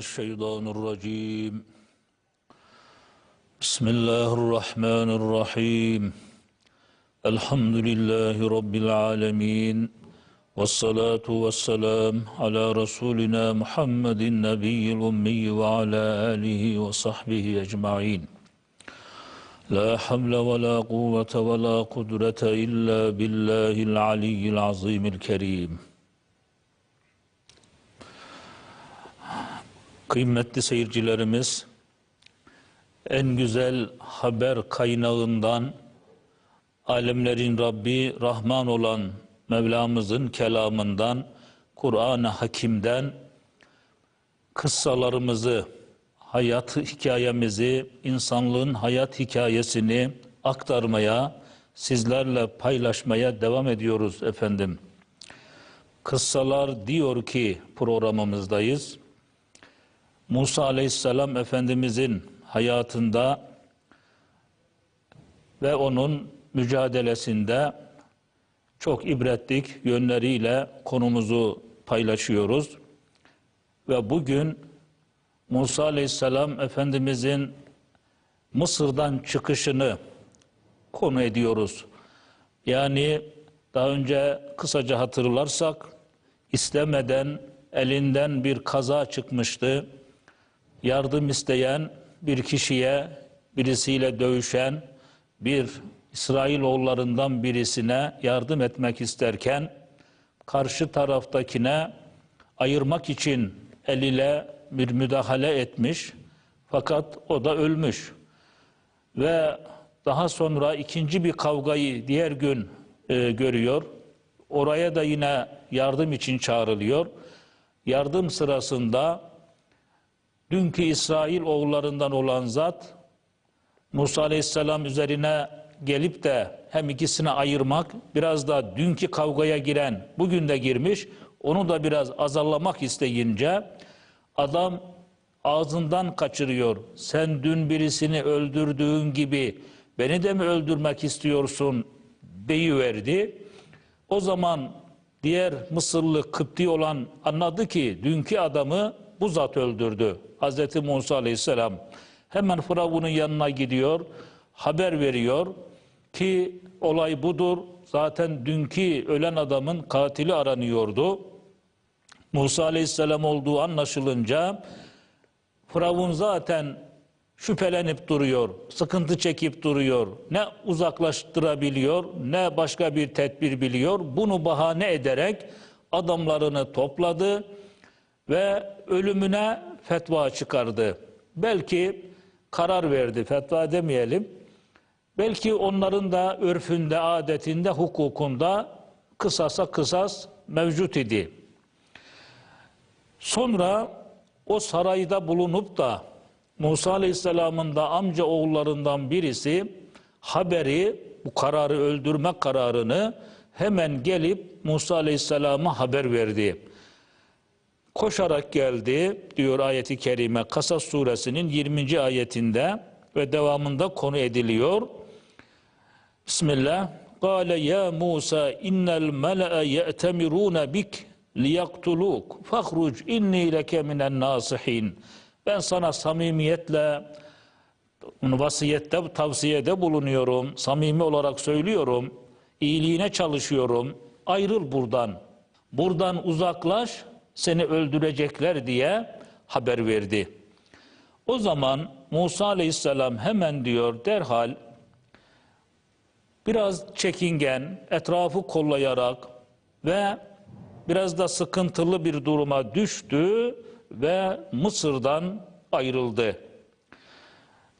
الشيطان الرجيم بسم الله الرحمن الرحيم الحمد لله رب العالمين والصلاة والسلام على رسولنا محمد النبي الأمي وعلى آله وصحبه أجمعين لا حول ولا قوة ولا قدرة إلا بالله العلي العظيم الكريم Kıymetli seyircilerimiz, en güzel haber kaynağından alemlerin Rabbi Rahman olan Mevlamızın kelamından, Kur'an-ı Hakim'den kıssalarımızı, hayat hikayemizi, insanlığın hayat hikayesini aktarmaya, sizlerle paylaşmaya devam ediyoruz efendim. Kıssalar diyor ki programımızdayız. Musa Aleyhisselam Efendimizin hayatında ve onun mücadelesinde çok ibretlik yönleriyle konumuzu paylaşıyoruz. Ve bugün Musa Aleyhisselam Efendimizin Mısır'dan çıkışını konu ediyoruz. Yani daha önce kısaca hatırlarsak istemeden elinden bir kaza çıkmıştı yardım isteyen bir kişiye, birisiyle dövüşen bir İsrailoğullarından birisine yardım etmek isterken karşı taraftakine ayırmak için eliyle bir müdahale etmiş fakat o da ölmüş. Ve daha sonra ikinci bir kavgayı diğer gün e, görüyor. Oraya da yine yardım için çağrılıyor. Yardım sırasında dünkü İsrail oğullarından olan zat Musa Aleyhisselam üzerine gelip de hem ikisini ayırmak biraz da dünkü kavgaya giren bugün de girmiş onu da biraz azallamak isteyince adam ağzından kaçırıyor. Sen dün birisini öldürdüğün gibi beni de mi öldürmek istiyorsun deyiverdi. O zaman diğer Mısırlı Kıpti olan anladı ki dünkü adamı bu zat öldürdü. Hz. Musa Aleyhisselam hemen Firavun'un yanına gidiyor, haber veriyor ki olay budur. Zaten dünkü ölen adamın katili aranıyordu. Musa Aleyhisselam olduğu anlaşılınca Firavun zaten şüphelenip duruyor, sıkıntı çekip duruyor. Ne uzaklaştırabiliyor, ne başka bir tedbir biliyor. Bunu bahane ederek adamlarını topladı ve ölümüne fetva çıkardı. Belki karar verdi, fetva demeyelim. Belki onların da örfünde, adetinde, hukukunda kısasa kısas mevcut idi. Sonra o sarayda bulunup da Musa Aleyhisselam'ın da amca oğullarından birisi haberi, bu kararı öldürme kararını hemen gelip Musa Aleyhisselam'a haber verdi koşarak geldi diyor ayeti kerime Kasas suresinin 20. ayetinde ve devamında konu ediliyor. Bismillah. Kale ya Musa innel mele'e ye'temirune bik liyaktuluk fahruc inni leke minen nasihin. Ben sana samimiyetle vasiyette, tavsiyede bulunuyorum. Samimi olarak söylüyorum. İyiliğine çalışıyorum. Ayrıl buradan. Buradan uzaklaş seni öldürecekler diye haber verdi. O zaman Musa aleyhisselam hemen diyor derhal biraz çekingen, etrafı kollayarak ve biraz da sıkıntılı bir duruma düştü ve Mısır'dan ayrıldı.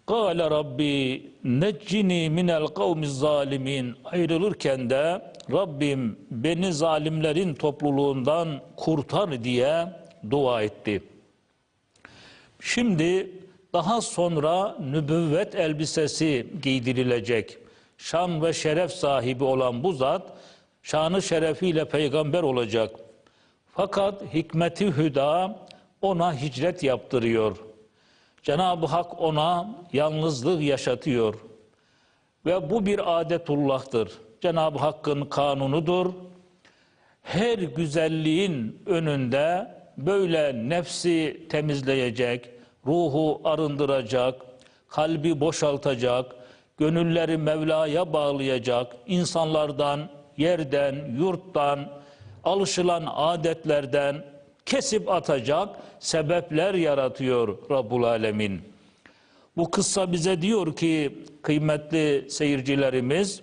Kâle Rabbi neccini minel kavmiz zalimin ayrılırken de Rabbim beni zalimlerin topluluğundan kurtar diye dua etti. Şimdi daha sonra nübüvvet elbisesi giydirilecek. Şan ve şeref sahibi olan bu zat şanı şerefiyle peygamber olacak. Fakat hikmeti hüda ona hicret yaptırıyor. Cenab-ı Hak ona yalnızlık yaşatıyor. Ve bu bir adetullah'tır. Cenab-ı Hakk'ın kanunudur. Her güzelliğin önünde böyle nefsi temizleyecek, ruhu arındıracak, kalbi boşaltacak, gönülleri Mevla'ya bağlayacak, insanlardan, yerden, yurttan, alışılan adetlerden kesip atacak sebepler yaratıyor Rabbul Alemin. Bu kıssa bize diyor ki kıymetli seyircilerimiz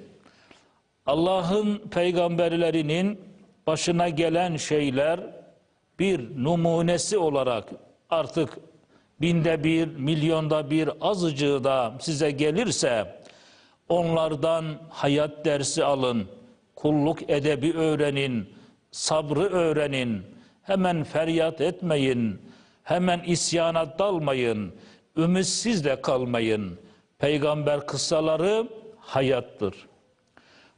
Allah'ın peygamberlerinin başına gelen şeyler bir numunesi olarak artık binde bir, milyonda bir azıcığı da size gelirse onlardan hayat dersi alın, kulluk edebi öğrenin, sabrı öğrenin, hemen feryat etmeyin, hemen isyana dalmayın, ümitsiz de kalmayın. Peygamber kıssaları hayattır.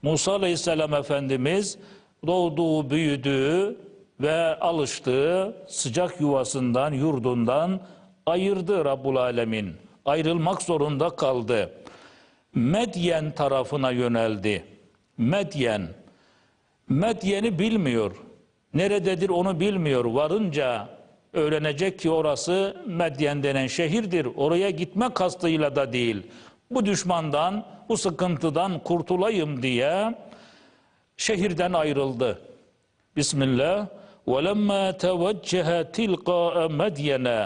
Musa Aleyhisselam Efendimiz doğduğu, büyüdüğü ve alıştığı sıcak yuvasından, yurdundan ayırdı Rabbul Alemin. Ayrılmak zorunda kaldı. Medyen tarafına yöneldi. Medyen. Medyen'i bilmiyor. Nerededir onu bilmiyor. Varınca öğrenecek ki orası Medyen denen şehirdir. Oraya gitme kastıyla da değil. Bu düşmandan, bu sıkıntıdan kurtulayım diye şehirden ayrıldı. Bismillah. وَلَمَّا تَوَجَّهَ تِلْقَاءَ مَدْيَنَا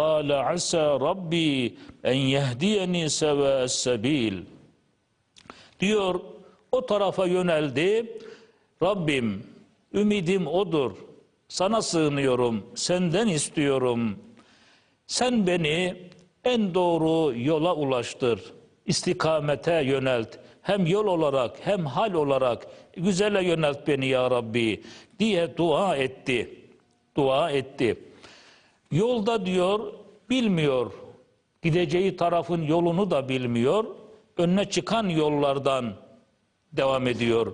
قَالَ عَسَى رَبِّي اَنْ يَهْدِيَنِي سَوَاءَ السَّب۪يلِ Diyor, o tarafa yöneldi. Rabbim, ümidim odur. Sana sığınıyorum, senden istiyorum. Sen beni en doğru yola ulaştır. İstikamete yönelt. Hem yol olarak hem hal olarak güzele yönelt beni ya Rabbi diye dua etti. Dua etti. Yolda diyor bilmiyor. Gideceği tarafın yolunu da bilmiyor. Önüne çıkan yollardan devam ediyor.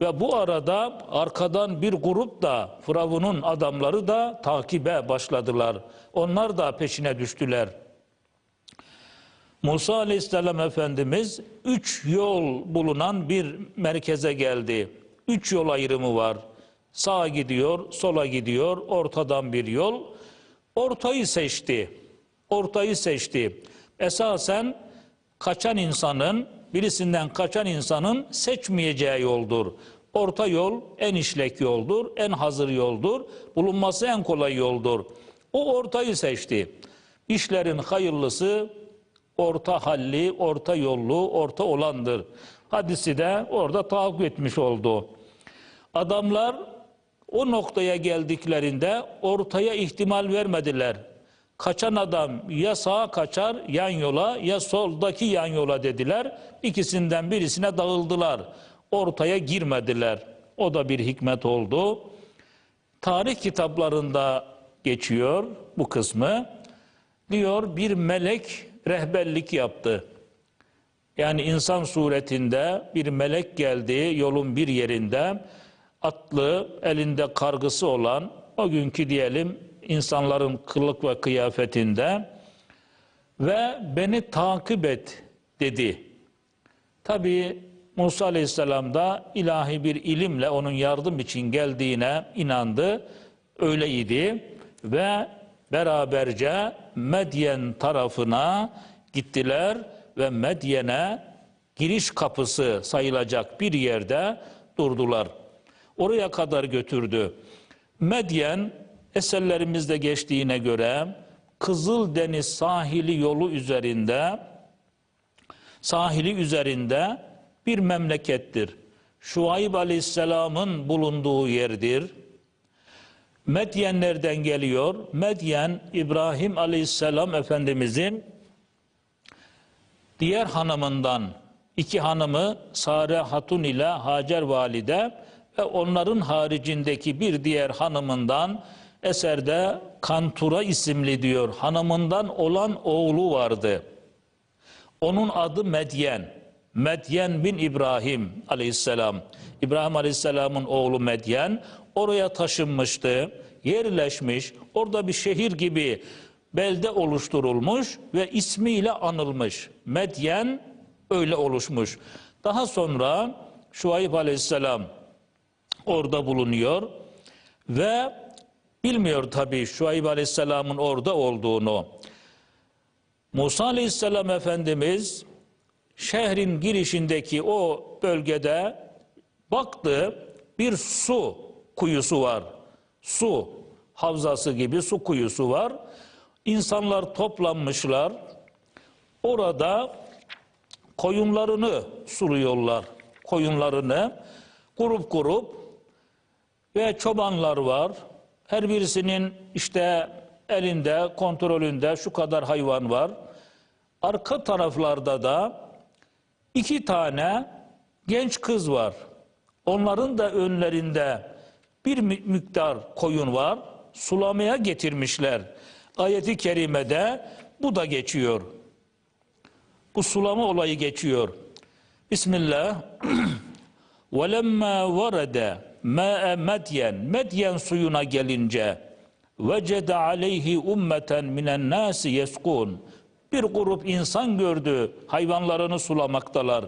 Ve bu arada arkadan bir grup da Firavun'un adamları da takibe başladılar. Onlar da peşine düştüler. Musa Aleyhisselam Efendimiz üç yol bulunan bir merkeze geldi. Üç yol ayrımı var. Sağa gidiyor, sola gidiyor, ortadan bir yol. Ortayı seçti. Ortayı seçti. Esasen kaçan insanın, birisinden kaçan insanın seçmeyeceği yoldur. Orta yol en işlek yoldur, en hazır yoldur, bulunması en kolay yoldur. O ortayı seçti. İşlerin hayırlısı orta halli, orta yollu, orta olandır. Hadisi de orada tahakkuk etmiş oldu. Adamlar o noktaya geldiklerinde ortaya ihtimal vermediler. Kaçan adam ya sağa kaçar yan yola ya soldaki yan yola dediler. İkisinden birisine dağıldılar. Ortaya girmediler. O da bir hikmet oldu. Tarih kitaplarında geçiyor bu kısmı. Diyor bir melek rehberlik yaptı. Yani insan suretinde bir melek geldi yolun bir yerinde atlı elinde kargısı olan o günkü diyelim insanların kılık ve kıyafetinde ve beni takip et dedi. Tabi Musa Aleyhisselam da ilahi bir ilimle onun yardım için geldiğine inandı. Öyleydi ve beraberce Medyen tarafına gittiler ve Medyen'e giriş kapısı sayılacak bir yerde durdular. Oraya kadar götürdü. Medyen eserlerimizde geçtiğine göre Kızıldeniz sahili yolu üzerinde sahili üzerinde bir memlekettir. Şuayb Aleyhisselam'ın bulunduğu yerdir. Medyen nereden geliyor? Medyen İbrahim Aleyhisselam Efendimizin diğer hanımından iki hanımı Sare Hatun ile Hacer Valide ve onların haricindeki bir diğer hanımından eserde Kantura isimli diyor. Hanımından olan oğlu vardı. Onun adı Medyen. Medyen bin İbrahim aleyhisselam. İbrahim aleyhisselamın oğlu Medyen oraya taşınmıştı, yerleşmiş, orada bir şehir gibi belde oluşturulmuş ve ismiyle anılmış. Medyen öyle oluşmuş. Daha sonra Şuayb aleyhisselam orada bulunuyor ve Bilmiyor tabii Şuayb Aleyhisselam'ın orada olduğunu. Musa Aleyhisselam Efendimiz şehrin girişindeki o bölgede baktı bir su kuyusu var. Su havzası gibi su kuyusu var. İnsanlar toplanmışlar. Orada koyunlarını suluyorlar. Koyunlarını grup grup ve çobanlar var. Her birisinin işte elinde, kontrolünde şu kadar hayvan var. Arka taraflarda da iki tane genç kız var. Onların da önlerinde bir mü- miktar koyun var. Sulamaya getirmişler. Ayeti kerimede bu da geçiyor. Bu sulama olayı geçiyor. Bismillah. وَلَمَّا وَرَدَ مَاءَ مَدْيَنْ Medyen suyuna gelince وَجَدَ عَلَيْهِ اُمَّةً مِنَ النَّاسِ يَسْقُونَ Bir grup insan gördü, hayvanlarını sulamaktalar.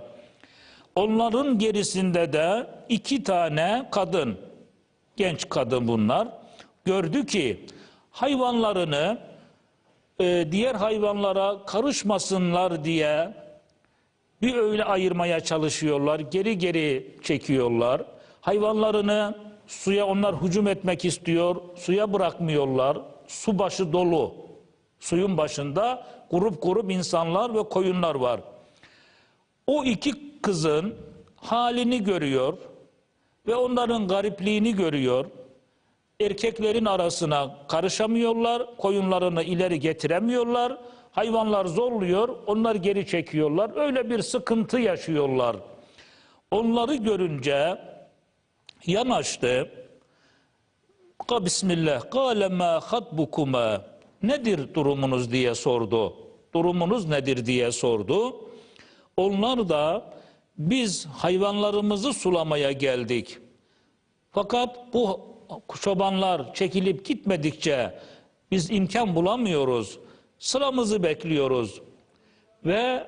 Onların gerisinde de iki tane kadın, genç kadın bunlar, gördü ki hayvanlarını e, diğer hayvanlara karışmasınlar diye bir öyle ayırmaya çalışıyorlar, geri geri çekiyorlar. Hayvanlarını suya onlar hücum etmek istiyor, suya bırakmıyorlar. Su başı dolu. Suyun başında grup grup insanlar ve koyunlar var. O iki kızın halini görüyor ve onların garipliğini görüyor. Erkeklerin arasına karışamıyorlar, koyunlarını ileri getiremiyorlar. Hayvanlar zorluyor, onlar geri çekiyorlar. Öyle bir sıkıntı yaşıyorlar. Onları görünce yanaştı. Ka Bismillah. Kâle mâ hatbukuma. Nedir durumunuz diye sordu. Durumunuz nedir diye sordu. Onlar da biz hayvanlarımızı sulamaya geldik. Fakat bu çobanlar çekilip gitmedikçe biz imkan bulamıyoruz. Sıramızı bekliyoruz. Ve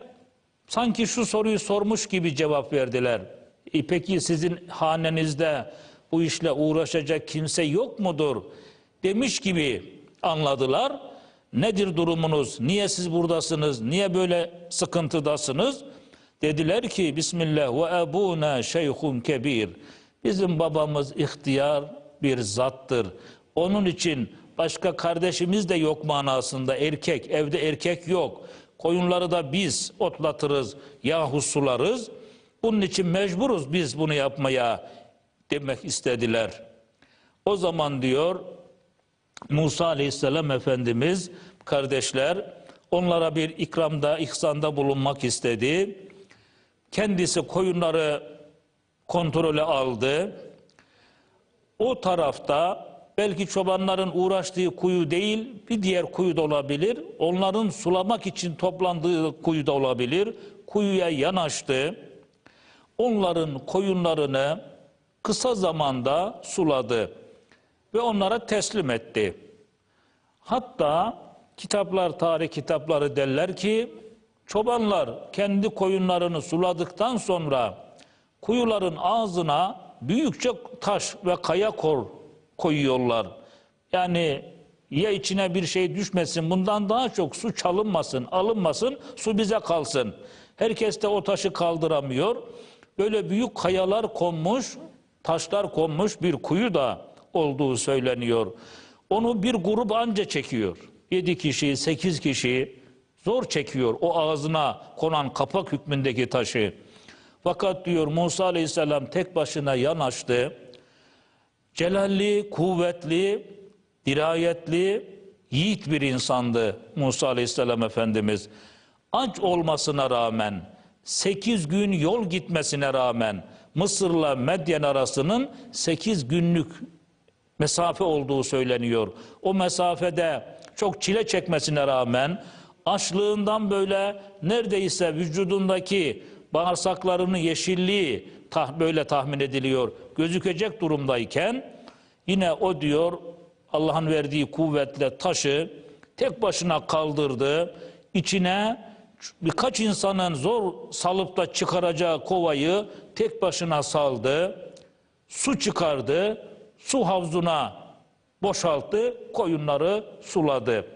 sanki şu soruyu sormuş gibi cevap verdiler. E peki sizin hanenizde bu işle uğraşacak kimse yok mudur? Demiş gibi anladılar. Nedir durumunuz? Niye siz buradasınız? Niye böyle sıkıntıdasınız? Dediler ki Bismillah ve ebuna şeyhun kebir. Bizim babamız ihtiyar bir zattır. Onun için başka kardeşimiz de yok manasında erkek. Evde erkek yok. Koyunları da biz otlatırız, yahu sularız. Bunun için mecburuz biz bunu yapmaya demek istediler. O zaman diyor Musa Aleyhisselam Efendimiz kardeşler onlara bir ikramda, ihsanda bulunmak istedi. Kendisi koyunları kontrole aldı. O tarafta belki çobanların uğraştığı kuyu değil bir diğer kuyu da olabilir. Onların sulamak için toplandığı kuyu da olabilir. Kuyuya yanaştı. Onların koyunlarını kısa zamanda suladı ve onlara teslim etti. Hatta kitaplar, tarih kitapları derler ki çobanlar kendi koyunlarını suladıktan sonra kuyuların ağzına büyükçe taş ve kaya kor koyuyorlar. Yani ya içine bir şey düşmesin, bundan daha çok su çalınmasın, alınmasın, su bize kalsın. Herkes de o taşı kaldıramıyor. Böyle büyük kayalar konmuş, taşlar konmuş bir kuyu da olduğu söyleniyor. Onu bir grup anca çekiyor. Yedi kişi, sekiz kişi zor çekiyor o ağzına konan kapak hükmündeki taşı. Fakat diyor Musa Aleyhisselam tek başına yanaştı. Celalli, kuvvetli, dirayetli, yiğit bir insandı Musa Aleyhisselam Efendimiz. Aç olmasına rağmen, sekiz gün yol gitmesine rağmen Mısır'la Medyen arasının sekiz günlük mesafe olduğu söyleniyor. O mesafede çok çile çekmesine rağmen açlığından böyle neredeyse vücudundaki bağırsaklarının yeşilliği tah, böyle tahmin ediliyor. Gözükecek durumdayken yine o diyor Allah'ın verdiği kuvvetle taşı tek başına kaldırdı. İçine birkaç insanın zor salıp da çıkaracağı kovayı tek başına saldı. Su çıkardı. Su havzuna boşalttı, koyunları suladı.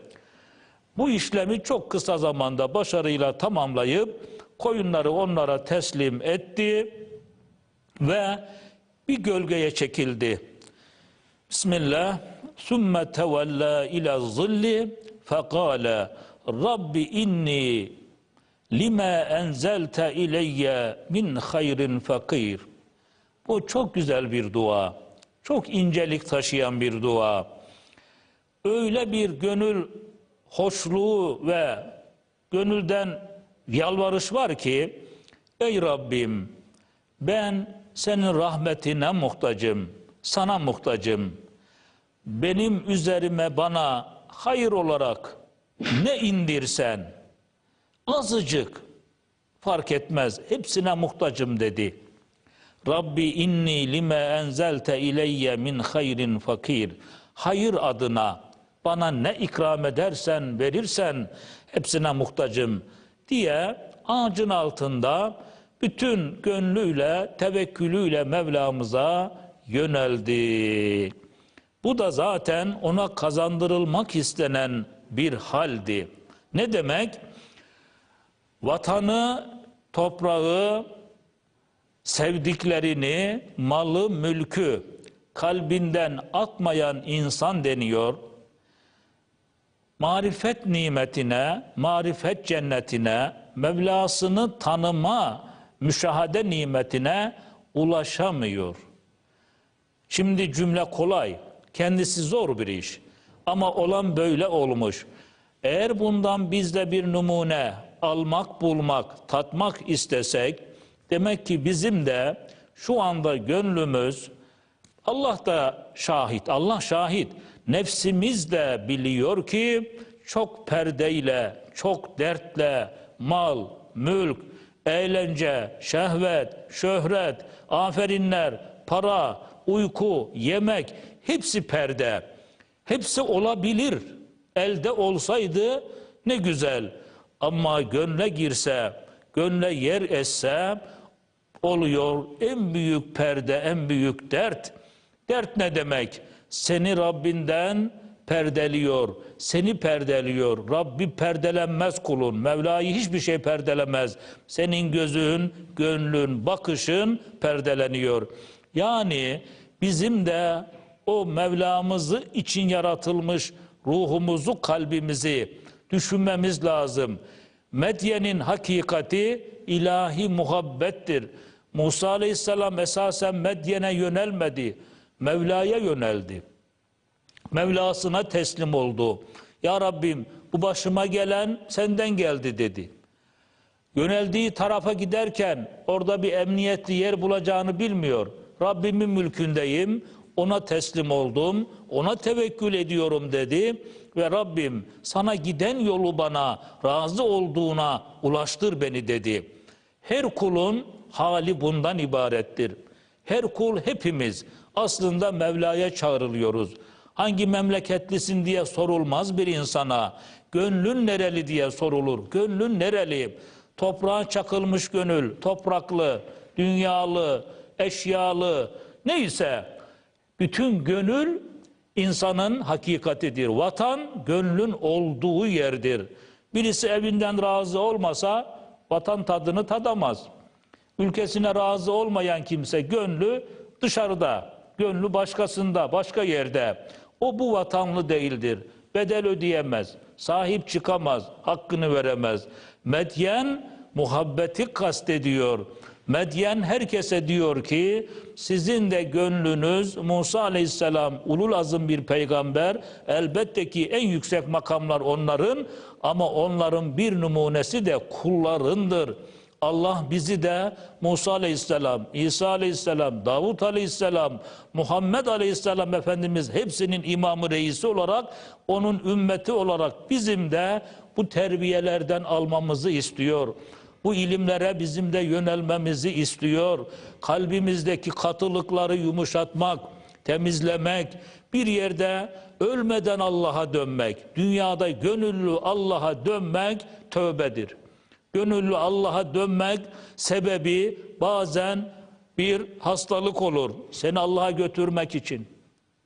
Bu işlemi çok kısa zamanda başarıyla tamamlayıp koyunları onlara teslim etti ve bir gölgeye çekildi. Bismillah. Sümme tevella ila zilli fekale Rabbi inni lima enzelte ileyye min hayrin fakir. Bu çok güzel bir dua. Çok incelik taşıyan bir dua. Öyle bir gönül hoşluğu ve gönülden yalvarış var ki ey Rabbim ben senin rahmetine muhtacım, sana muhtacım. Benim üzerime bana hayır olarak ne indirsen azıcık fark etmez hepsine muhtacım dedi. Rabbi inni lime enzelte ileyye min hayrin fakir. Hayır adına bana ne ikram edersen verirsen hepsine muhtacım diye ağacın altında bütün gönlüyle, tevekkülüyle Mevlamıza yöneldi. Bu da zaten ona kazandırılmak istenen bir haldi. Ne demek? Vatanı, toprağı, sevdiklerini, malı, mülkü kalbinden atmayan insan deniyor. Marifet nimetine, marifet cennetine, Mevlasını tanıma, müşahede nimetine ulaşamıyor. Şimdi cümle kolay, kendisi zor bir iş. Ama olan böyle olmuş. Eğer bundan biz de bir numune almak, bulmak, tatmak istesek, demek ki bizim de şu anda gönlümüz, Allah da şahit, Allah şahit, nefsimiz de biliyor ki çok perdeyle, çok dertle, mal, mülk, eğlence, şehvet, şöhret, aferinler, para, uyku, yemek hepsi perde. Hepsi olabilir. Elde olsaydı ne güzel. Ama gönle girse, gönle yer etse oluyor en büyük perde, en büyük dert. Dert ne demek? Seni Rabbinden perdeliyor, seni perdeliyor. Rabbi perdelenmez kulun. Mevla'yı hiçbir şey perdelemez. Senin gözün, gönlün, bakışın perdeleniyor. Yani bizim de o Mevlamızı için yaratılmış ruhumuzu, kalbimizi düşünmemiz lazım. Medyenin hakikati ilahi muhabbettir. Musa Aleyhisselam esasen Medyen'e yönelmedi. Mevla'ya yöneldi. Mevlasına teslim oldu. Ya Rabbim bu başıma gelen senden geldi dedi. Yöneldiği tarafa giderken orada bir emniyetli yer bulacağını bilmiyor. Rabbimin mülkündeyim, ona teslim oldum, ona tevekkül ediyorum dedi ve Rabbim sana giden yolu bana razı olduğuna ulaştır beni dedi. Her kulun hali bundan ibarettir. Her kul hepimiz aslında Mevla'ya çağrılıyoruz. Hangi memleketlisin diye sorulmaz bir insana. Gönlün nereli diye sorulur. Gönlün nereli? Toprağa çakılmış gönül, topraklı, dünyalı, eşyalı neyse bütün gönül insanın hakikatidir. Vatan gönlün olduğu yerdir. Birisi evinden razı olmasa vatan tadını tadamaz. Ülkesine razı olmayan kimse gönlü dışarıda, gönlü başkasında, başka yerde. O bu vatanlı değildir. Bedel ödeyemez, sahip çıkamaz, hakkını veremez. Medyen muhabbeti kastediyor. Medyen herkese diyor ki sizin de gönlünüz Musa aleyhisselam ulul azım bir peygamber elbette ki en yüksek makamlar onların ama onların bir numunesi de kullarındır. Allah bizi de Musa aleyhisselam, İsa aleyhisselam, Davut aleyhisselam, Muhammed aleyhisselam Efendimiz hepsinin imamı reisi olarak onun ümmeti olarak bizim de bu terbiyelerden almamızı istiyor. Bu ilimlere bizim de yönelmemizi istiyor. Kalbimizdeki katılıkları yumuşatmak, temizlemek, bir yerde ölmeden Allah'a dönmek, dünyada gönüllü Allah'a dönmek tövbedir. Gönüllü Allah'a dönmek sebebi bazen bir hastalık olur. Seni Allah'a götürmek için.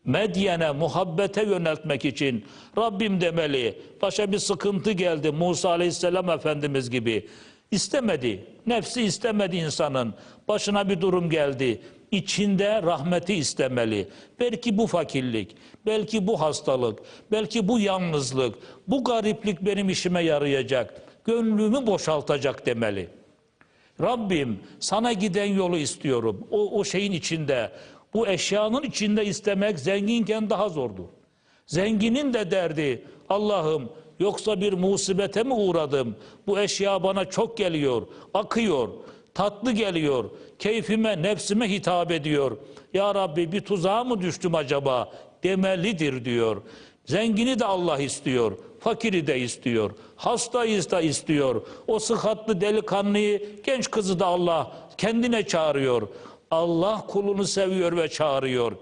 Medyen'e muhabbete yöneltmek için Rabbim demeli. Başa bir sıkıntı geldi Musa Aleyhisselam Efendimiz gibi. İstemedi. Nefsi istemedi insanın. Başına bir durum geldi. İçinde rahmeti istemeli. Belki bu fakirlik, belki bu hastalık, belki bu yalnızlık, bu gariplik benim işime yarayacak. Gönlümü boşaltacak demeli. Rabbim sana giden yolu istiyorum. O, o şeyin içinde, bu eşyanın içinde istemek zenginken daha zordur. Zenginin de derdi Allah'ım yoksa bir musibete mi uğradım? Bu eşya bana çok geliyor, akıyor, tatlı geliyor, keyfime, nefsime hitap ediyor. Ya Rabbi bir tuzağa mı düştüm acaba? Demelidir diyor. Zengini de Allah istiyor, fakiri de istiyor, hastayı da istiyor. O sıhhatlı delikanlıyı, genç kızı da Allah kendine çağırıyor. Allah kulunu seviyor ve çağırıyor.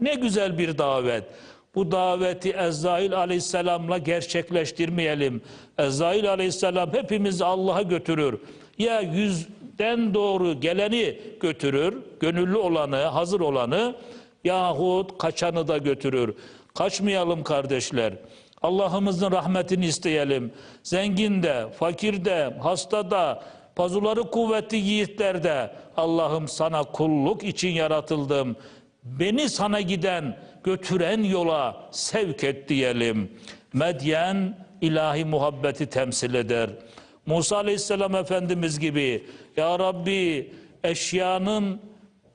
Ne güzel bir davet. Bu daveti Ezrail aleyhisselamla gerçekleştirmeyelim. Ezrail aleyhisselam hepimizi Allah'a götürür. Ya yüzden doğru geleni götürür, gönüllü olanı, hazır olanı yahut kaçanı da götürür. Kaçmayalım kardeşler. Allah'ımızın rahmetini isteyelim. Zengin de, fakir de, hasta da, pazuları kuvvetli yiğitler de Allah'ım sana kulluk için yaratıldım. Beni sana giden, götüren yola sevk et diyelim. Medyen ilahi muhabbeti temsil eder. Musa Aleyhisselam Efendimiz gibi Ya Rabbi eşyanın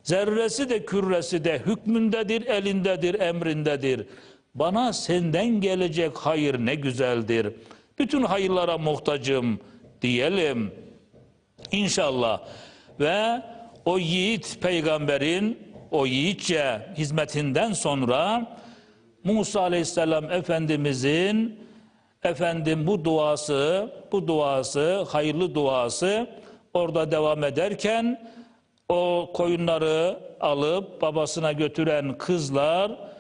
zerresi de küresi de hükmündedir, elindedir, emrindedir. Bana senden gelecek hayır ne güzeldir. Bütün hayırlara muhtacım diyelim. İnşallah. Ve o yiğit peygamberin o yiğitçe hizmetinden sonra Musa Aleyhisselam Efendimizin efendim bu duası, bu duası, hayırlı duası orada devam ederken o koyunları alıp babasına götüren kızlar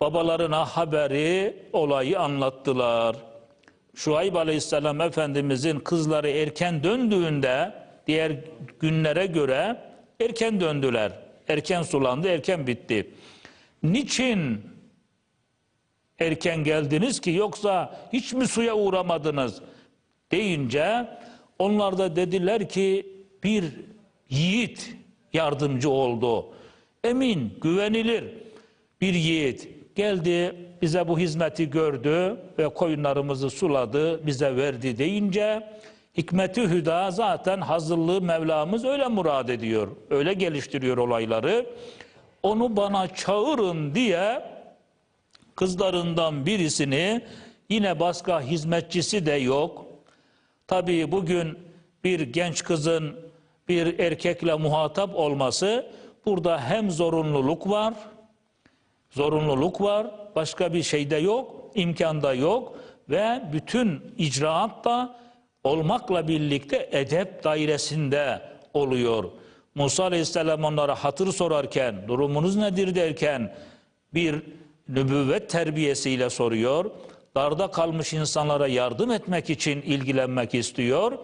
babalarına haberi, olayı anlattılar. Şuayb Aleyhisselam Efendimizin kızları erken döndüğünde diğer günlere göre erken döndüler. Erken sulandı, erken bitti. Niçin erken geldiniz ki yoksa hiç mi suya uğramadınız deyince onlar da dediler ki bir yiğit yardımcı oldu. Emin, güvenilir bir yiğit geldi bize bu hizmeti gördü ve koyunlarımızı suladı bize verdi deyince hikmeti hüda zaten hazırlığı Mevlamız öyle murad ediyor. Öyle geliştiriyor olayları. Onu bana çağırın diye kızlarından birisini yine başka hizmetçisi de yok. Tabii bugün bir genç kızın bir erkekle muhatap olması burada hem zorunluluk var, zorunluluk var, başka bir şeyde yok, imkanda yok ve bütün icraat da olmakla birlikte edep dairesinde oluyor. Musa Aleyhisselam onlara hatır sorarken, durumunuz nedir derken bir nübüvvet terbiyesiyle soruyor. Darda kalmış insanlara yardım etmek için ilgilenmek istiyor.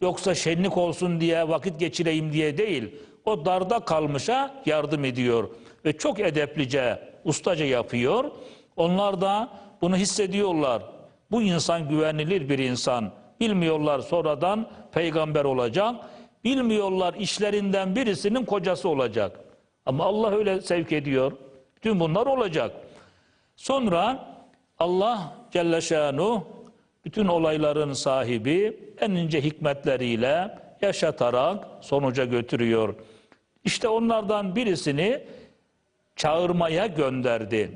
Yoksa şenlik olsun diye, vakit geçireyim diye değil. O darda kalmışa yardım ediyor. Ve çok edeplice, ustaca yapıyor. Onlar da bunu hissediyorlar. Bu insan güvenilir bir insan. Bilmiyorlar sonradan peygamber olacak. Bilmiyorlar işlerinden birisinin kocası olacak. Ama Allah öyle sevk ediyor. Bütün bunlar olacak. Sonra Allah Celle Şanuhu bütün olayların sahibi en ince hikmetleriyle yaşatarak sonuca götürüyor. İşte onlardan birisini çağırmaya gönderdi.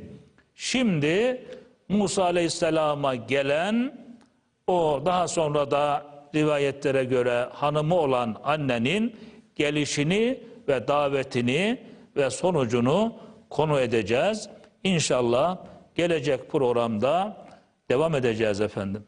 Şimdi Musa Aleyhisselam'a gelen o daha sonra da rivayetlere göre hanımı olan annenin gelişini ve davetini ve sonucunu konu edeceğiz. İnşallah gelecek programda devam edeceğiz efendim.